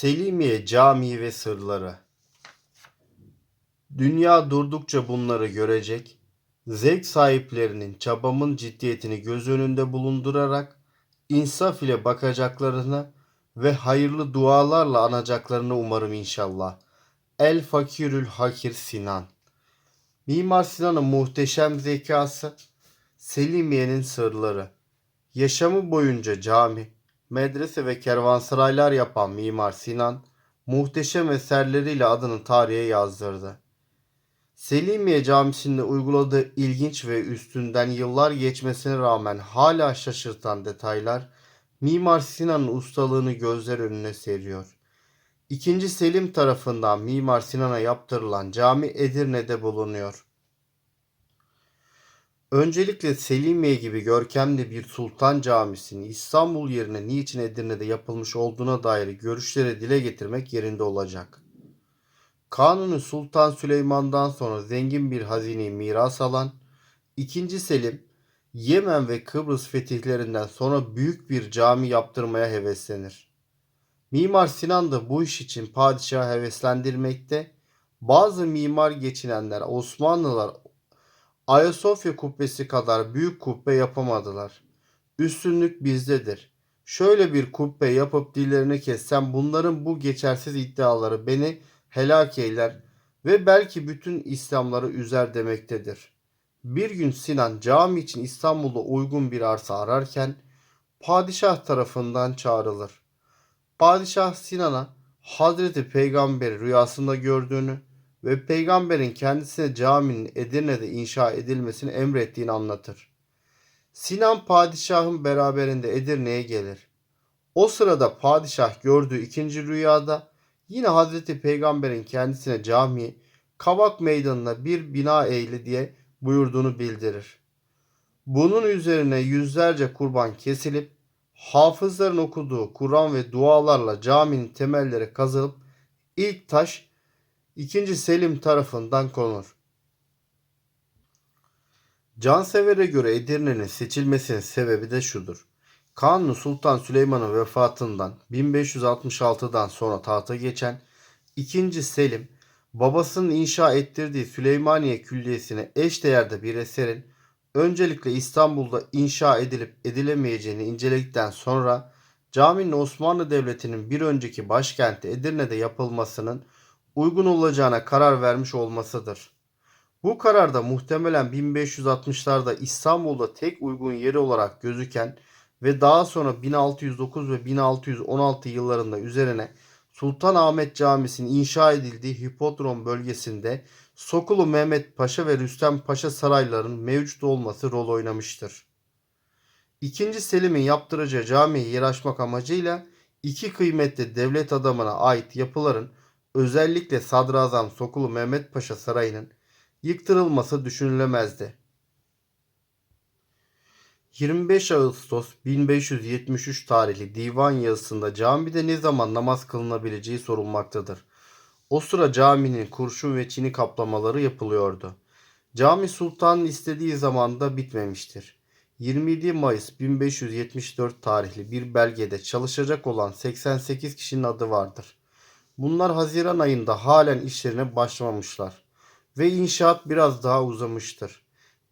Selimiye Camii ve Sırları. Dünya durdukça bunları görecek, zevk sahiplerinin çabamın ciddiyetini göz önünde bulundurarak insaf ile bakacaklarını ve hayırlı dualarla anacaklarını umarım inşallah. El Fakirül Hakir Sinan. Mimar Sinan'ın muhteşem zekası, Selimiye'nin sırları, yaşamı boyunca cami, medrese ve kervansaraylar yapan Mimar Sinan, muhteşem eserleriyle adını tarihe yazdırdı. Selimiye Camisi'nde uyguladığı ilginç ve üstünden yıllar geçmesine rağmen hala şaşırtan detaylar Mimar Sinan'ın ustalığını gözler önüne seriyor. İkinci Selim tarafından Mimar Sinan'a yaptırılan cami Edirne'de bulunuyor. Öncelikle Selimiye gibi görkemli bir sultan camisinin İstanbul yerine niçin Edirne'de yapılmış olduğuna dair görüşleri dile getirmek yerinde olacak. Kanuni Sultan Süleyman'dan sonra zengin bir hazineyi miras alan 2. Selim, Yemen ve Kıbrıs fetihlerinden sonra büyük bir cami yaptırmaya heveslenir. Mimar Sinan da bu iş için padişahı heveslendirmekte, bazı mimar geçinenler Osmanlılar Ayasofya kubbesi kadar büyük kubbe yapamadılar. Üstünlük bizdedir. Şöyle bir kubbe yapıp dillerini kessem bunların bu geçersiz iddiaları beni helak eyler ve belki bütün İslamları üzer demektedir. Bir gün Sinan cami için İstanbul'da uygun bir arsa ararken padişah tarafından çağrılır. Padişah Sinan'a Hazreti Peygamber'i rüyasında gördüğünü ve peygamberin kendisine caminin Edirne'de inşa edilmesini emrettiğini anlatır. Sinan padişahın beraberinde Edirne'ye gelir. O sırada padişah gördüğü ikinci rüyada yine Hazreti Peygamber'in kendisine cami, Kavak Meydanı'na bir bina eyle diye buyurduğunu bildirir. Bunun üzerine yüzlerce kurban kesilip hafızların okuduğu Kur'an ve dualarla caminin temelleri kazılıp ilk taş 2. Selim tarafından konur. Cansever'e göre Edirne'nin seçilmesinin sebebi de şudur. Kanuni Sultan Süleyman'ın vefatından 1566'dan sonra tahta geçen 2. Selim, babasının inşa ettirdiği Süleymaniye Külliyesi'ne eş değerde bir eserin öncelikle İstanbul'da inşa edilip edilemeyeceğini inceledikten sonra caminin Osmanlı Devleti'nin bir önceki başkenti Edirne'de yapılmasının uygun olacağına karar vermiş olmasıdır. Bu kararda muhtemelen 1560'larda İstanbul'da tek uygun yeri olarak gözüken ve daha sonra 1609 ve 1616 yıllarında üzerine Sultanahmet Camisi'nin inşa edildiği Hipodrom bölgesinde Sokulu Mehmet Paşa ve Rüstem Paşa saraylarının mevcut olması rol oynamıştır. İkinci Selim'in yaptıracağı camiye yer açmak amacıyla iki kıymetli devlet adamına ait yapıların özellikle Sadrazam Sokulu Mehmet Paşa Sarayı'nın yıktırılması düşünülemezdi. 25 Ağustos 1573 tarihli divan yazısında camide ne zaman namaz kılınabileceği sorulmaktadır. O sıra caminin kurşun ve çini kaplamaları yapılıyordu. Cami sultanın istediği zamanda bitmemiştir. 27 Mayıs 1574 tarihli bir belgede çalışacak olan 88 kişinin adı vardır. Bunlar Haziran ayında halen işlerine başlamamışlar ve inşaat biraz daha uzamıştır.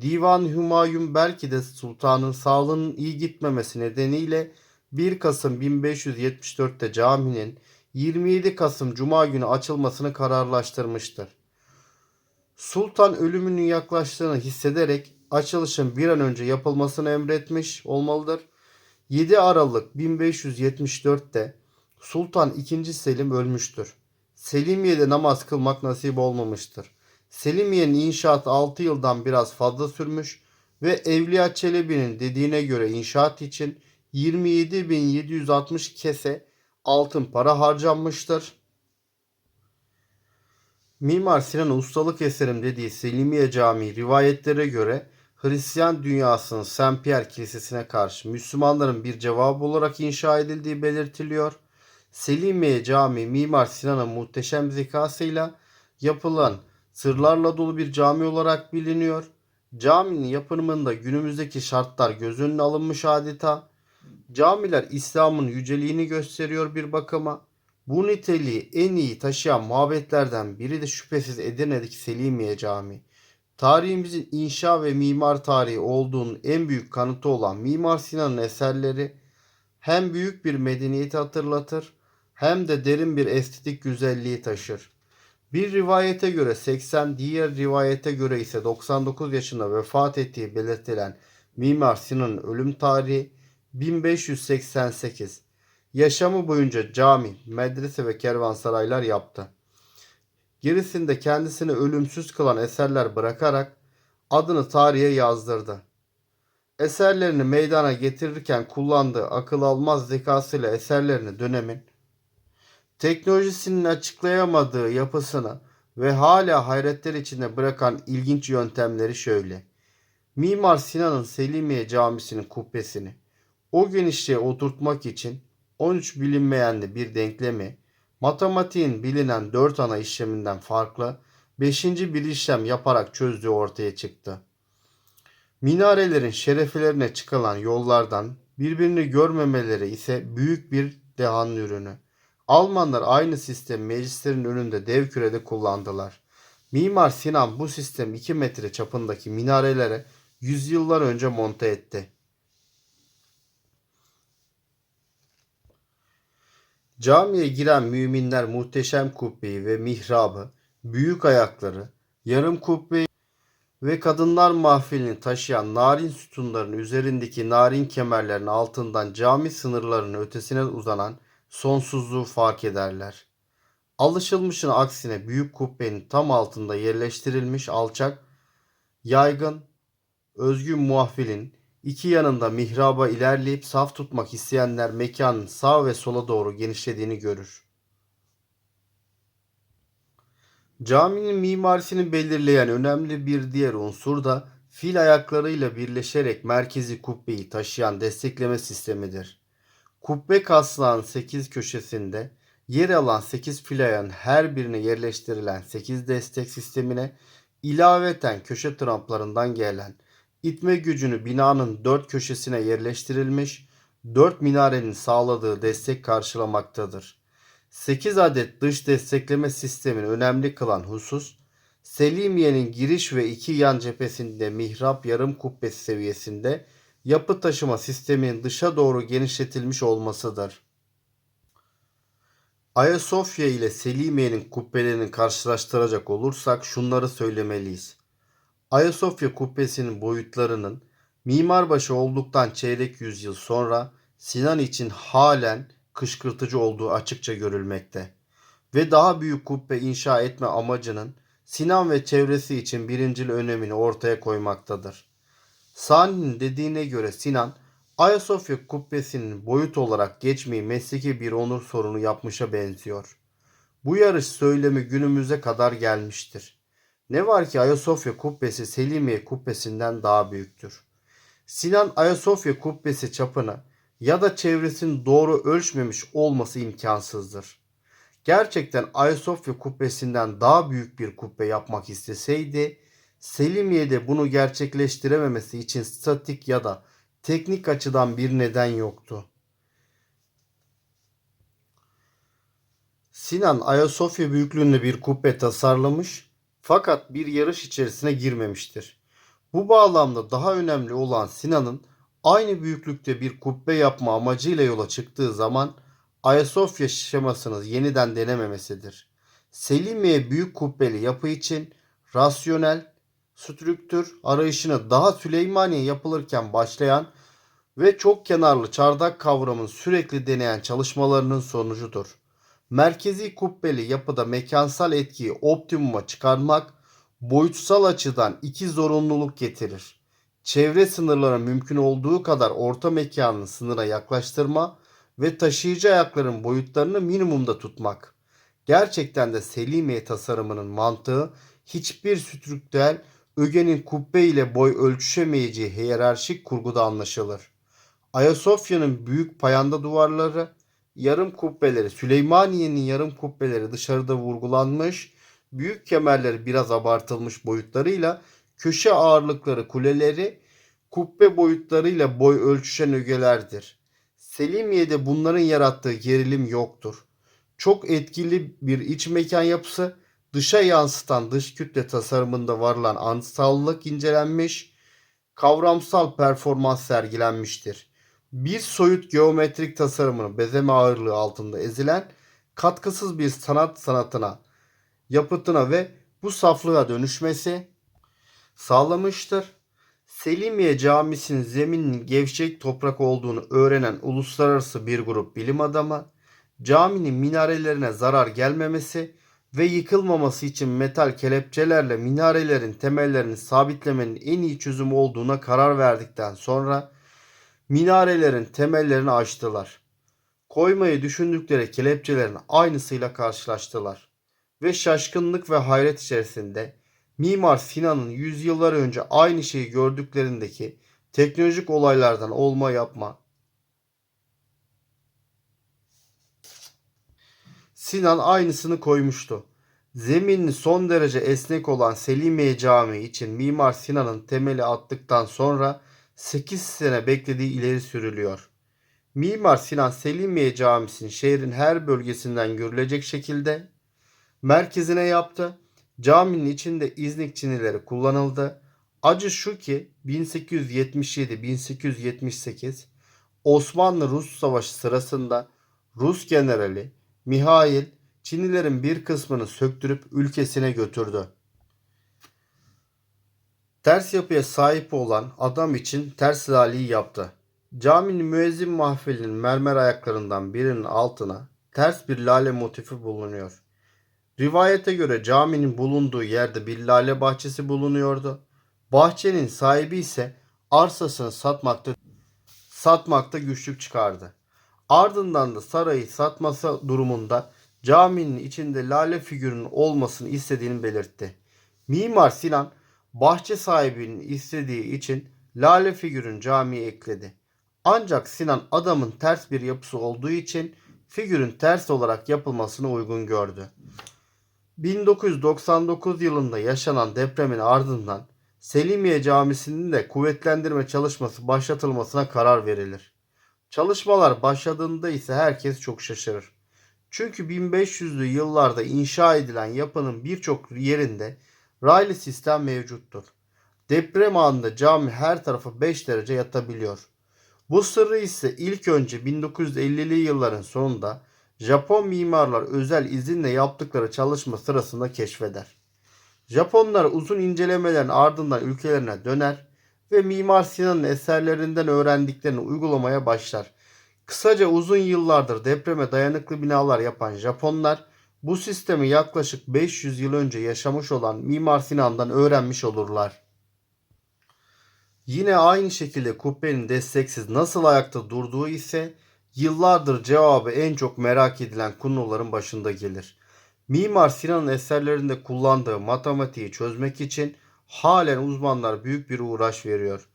Divan Hümayun belki de sultanın sağlığının iyi gitmemesi nedeniyle 1 Kasım 1574'te caminin 27 Kasım Cuma günü açılmasını kararlaştırmıştır. Sultan ölümünün yaklaştığını hissederek açılışın bir an önce yapılmasını emretmiş olmalıdır. 7 Aralık 1574'te Sultan II. Selim ölmüştür. Selimiye'de namaz kılmak nasip olmamıştır. Selimiye'nin inşaatı 6 yıldan biraz fazla sürmüş ve Evliya Çelebi'nin dediğine göre inşaat için 27.760 kese altın para harcanmıştır. Mimar Sinan ustalık eserim dediği Selimiye Camii rivayetlere göre Hristiyan dünyasının Saint Pierre Kilisesi'ne karşı Müslümanların bir cevabı olarak inşa edildiği belirtiliyor. Selimiye Camii Mimar Sinan'ın muhteşem zekasıyla yapılan sırlarla dolu bir cami olarak biliniyor. Caminin yapımında günümüzdeki şartlar göz önüne alınmış adeta. Camiler İslam'ın yüceliğini gösteriyor bir bakıma. Bu niteliği en iyi taşıyan mabetlerden biri de şüphesiz Edirne'deki Selimiye Camii. Tarihimizin inşa ve mimar tarihi olduğunun en büyük kanıtı olan Mimar Sinan'ın eserleri hem büyük bir medeniyeti hatırlatır hem de derin bir estetik güzelliği taşır. Bir rivayete göre 80, diğer rivayete göre ise 99 yaşında vefat ettiği belirtilen Mimar Sinan'ın ölüm tarihi 1588. Yaşamı boyunca cami, medrese ve kervansaraylar yaptı. Gerisinde kendisini ölümsüz kılan eserler bırakarak adını tarihe yazdırdı. Eserlerini meydana getirirken kullandığı akıl almaz zekasıyla eserlerini dönemin teknolojisinin açıklayamadığı yapısını ve hala hayretler içinde bırakan ilginç yöntemleri şöyle. Mimar Sinan'ın Selimiye Camisi'nin kubbesini o genişliğe oturtmak için 13 bilinmeyenli bir denklemi matematiğin bilinen 4 ana işleminden farklı 5. bir işlem yaparak çözdüğü ortaya çıktı. Minarelerin şerefelerine çıkılan yollardan birbirini görmemeleri ise büyük bir dehanın ürünü. Almanlar aynı sistemi meclislerin önünde dev kürede kullandılar. Mimar Sinan bu sistemi 2 metre çapındaki minarelere yüzyıllar önce monte etti. Camiye giren müminler muhteşem kubbeyi ve mihrabı, büyük ayakları, yarım kubbeyi ve kadınlar mahfilini taşıyan narin sütunların üzerindeki narin kemerlerin altından cami sınırlarının ötesine uzanan sonsuzluğu fark ederler. Alışılmışın aksine büyük kubbenin tam altında yerleştirilmiş alçak, yaygın, özgün muahfilin iki yanında mihraba ilerleyip saf tutmak isteyenler mekanın sağ ve sola doğru genişlediğini görür. Caminin mimarisini belirleyen önemli bir diğer unsur da fil ayaklarıyla birleşerek merkezi kubbeyi taşıyan destekleme sistemidir. Kubbe kaslağın 8 köşesinde yer alan 8 fil ayağın her birine yerleştirilen 8 destek sistemine ilaveten köşe tramplarından gelen itme gücünü binanın dört köşesine yerleştirilmiş 4 minarenin sağladığı destek karşılamaktadır. 8 adet dış destekleme sistemini önemli kılan husus Selimiye'nin giriş ve iki yan cephesinde mihrap yarım kubbesi seviyesinde yapı taşıma sisteminin dışa doğru genişletilmiş olmasıdır. Ayasofya ile Selimiye'nin kubbelerini karşılaştıracak olursak şunları söylemeliyiz. Ayasofya kubbesinin boyutlarının mimarbaşı olduktan çeyrek yüzyıl sonra Sinan için halen kışkırtıcı olduğu açıkça görülmekte ve daha büyük kubbe inşa etme amacının Sinan ve çevresi için birincil önemini ortaya koymaktadır. Sani'nin dediğine göre Sinan, Ayasofya kubbesinin boyut olarak geçmeyi mesleki bir onur sorunu yapmışa benziyor. Bu yarış söylemi günümüze kadar gelmiştir. Ne var ki Ayasofya kubbesi Selimiye kubbesinden daha büyüktür. Sinan Ayasofya kubbesi çapını ya da çevresini doğru ölçmemiş olması imkansızdır. Gerçekten Ayasofya kubbesinden daha büyük bir kubbe yapmak isteseydi Selimiye'de bunu gerçekleştirememesi için statik ya da teknik açıdan bir neden yoktu. Sinan Ayasofya büyüklüğünde bir kubbe tasarlamış fakat bir yarış içerisine girmemiştir. Bu bağlamda daha önemli olan Sinan'ın aynı büyüklükte bir kubbe yapma amacıyla yola çıktığı zaman Ayasofya şemasını yeniden denememesidir. Selimiye büyük kubbeli yapı için rasyonel, strüktür arayışını daha Süleymaniye yapılırken başlayan ve çok kenarlı çardak kavramın sürekli deneyen çalışmalarının sonucudur. Merkezi kubbeli yapıda mekansal etkiyi optimuma çıkarmak boyutsal açıdan iki zorunluluk getirir. Çevre sınırlara mümkün olduğu kadar orta mekanını sınıra yaklaştırma ve taşıyıcı ayakların boyutlarını minimumda tutmak. Gerçekten de Selimiye tasarımının mantığı hiçbir strüktürel ögenin kubbe ile boy ölçüşemeyeceği hiyerarşik kurguda anlaşılır. Ayasofya'nın büyük payanda duvarları, yarım kubbeleri, Süleymaniye'nin yarım kubbeleri dışarıda vurgulanmış, büyük kemerleri biraz abartılmış boyutlarıyla, köşe ağırlıkları kuleleri, kubbe boyutlarıyla boy ölçüşen ögelerdir. Selimiye'de bunların yarattığı gerilim yoktur. Çok etkili bir iç mekan yapısı, dışa yansıtan dış kütle tasarımında varılan anıtsallık incelenmiş, kavramsal performans sergilenmiştir. Bir soyut geometrik tasarımını bezeme ağırlığı altında ezilen, katkısız bir sanat sanatına, yapıtına ve bu saflığa dönüşmesi sağlamıştır. Selimiye Camisi'nin zemininin gevşek toprak olduğunu öğrenen uluslararası bir grup bilim adamı, caminin minarelerine zarar gelmemesi ve yıkılmaması için metal kelepçelerle minarelerin temellerini sabitlemenin en iyi çözüm olduğuna karar verdikten sonra minarelerin temellerini açtılar. Koymayı düşündükleri kelepçelerin aynısıyla karşılaştılar ve şaşkınlık ve hayret içerisinde Mimar Sinan'ın yüzyıllar önce aynı şeyi gördüklerindeki teknolojik olaylardan olma yapma. Sinan aynısını koymuştu. Zeminli son derece esnek olan Selimiye Camii için Mimar Sinan'ın temeli attıktan sonra 8 sene beklediği ileri sürülüyor. Mimar Sinan Selimiye Camisi'ni şehrin her bölgesinden görülecek şekilde merkezine yaptı. Caminin içinde İznik çinileri kullanıldı. Acı şu ki 1877-1878 Osmanlı-Rus Savaşı sırasında Rus generali Mihail Çinilerin bir kısmını söktürüp ülkesine götürdü. Ters yapıya sahip olan adam için ters laliyi yaptı. Caminin müezzin mahfilinin mermer ayaklarından birinin altına ters bir lale motifi bulunuyor. Rivayete göre caminin bulunduğu yerde bir lale bahçesi bulunuyordu. Bahçenin sahibi ise arsasını satmakta satmakta güçlük çıkardı. Ardından da sarayı satması durumunda caminin içinde lale figürünün olmasını istediğini belirtti. Mimar Sinan bahçe sahibinin istediği için lale figürün camiye ekledi. Ancak Sinan adamın ters bir yapısı olduğu için figürün ters olarak yapılmasını uygun gördü. 1999 yılında yaşanan depremin ardından Selimiye Camisi'nin de kuvvetlendirme çalışması başlatılmasına karar verilir. Çalışmalar başladığında ise herkes çok şaşırır. Çünkü 1500'lü yıllarda inşa edilen yapının birçok yerinde raylı sistem mevcuttur. Deprem anında cami her tarafa 5 derece yatabiliyor. Bu sırrı ise ilk önce 1950'li yılların sonunda Japon mimarlar özel izinle yaptıkları çalışma sırasında keşfeder. Japonlar uzun incelemelerin ardından ülkelerine döner ve Mimar Sinan'ın eserlerinden öğrendiklerini uygulamaya başlar. Kısaca uzun yıllardır depreme dayanıklı binalar yapan Japonlar bu sistemi yaklaşık 500 yıl önce yaşamış olan Mimar Sinan'dan öğrenmiş olurlar. Yine aynı şekilde kubbenin desteksiz nasıl ayakta durduğu ise yıllardır cevabı en çok merak edilen konuların başında gelir. Mimar Sinan'ın eserlerinde kullandığı matematiği çözmek için halen uzmanlar büyük bir uğraş veriyor.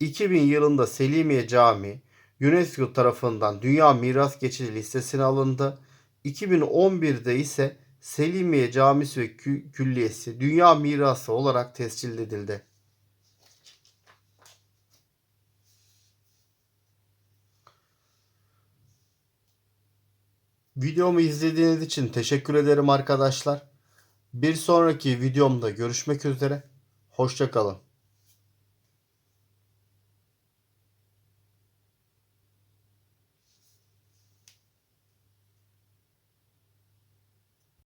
2000 yılında Selimiye Camii UNESCO tarafından Dünya Miras Geçici listesine alındı. 2011'de ise Selimiye Camisi ve Külliyesi Dünya Mirası olarak tescil edildi. Videomu izlediğiniz için teşekkür ederim arkadaşlar. Bir sonraki videomda görüşmek üzere. Hoşçakalın.